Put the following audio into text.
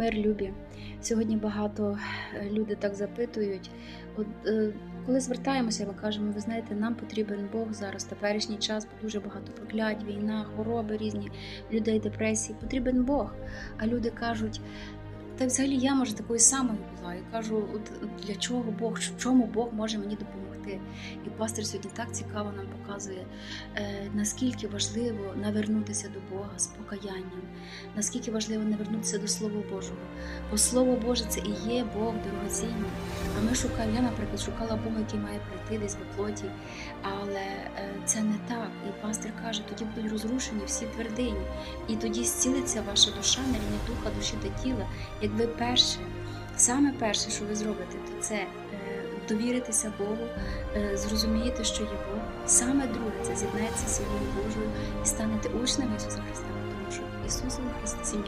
Мир любі. Сьогодні багато е, люди так запитують. От, е, коли звертаємося, ми кажемо, ви знаєте, нам потрібен Бог зараз, теперішній час, бо дуже багато проклять, війна, хвороби різні, людей депресії. Потрібен Бог. А люди кажуть, та взагалі я може такою самою була. Я кажу, от для чого Бог, в чому Бог може мені допомогти? І пастор сьогодні так цікаво нам показує, е, наскільки важливо навернутися до Бога з покаянням, наскільки важливо навернутися до Слова Божого. Бо Слово Боже це і є Бог дорогоцінний. А ми шукаємо, я, наприклад, шукала Бога, який має прийти десь в плоті, але е, це не так. І пастор каже, тоді будуть розрушені всі твердині, і тоді зцілиться ваша душа на рівні духа, душі та тіла. Ви перше, саме перше, що ви зробите, то це е, довіритися Богу, е, зрозумієте, що є Бог. Саме друге це з'єднається з сім'єю Божою і станете учнями Ісуса Христа, тому що Ісусом Христом сім'я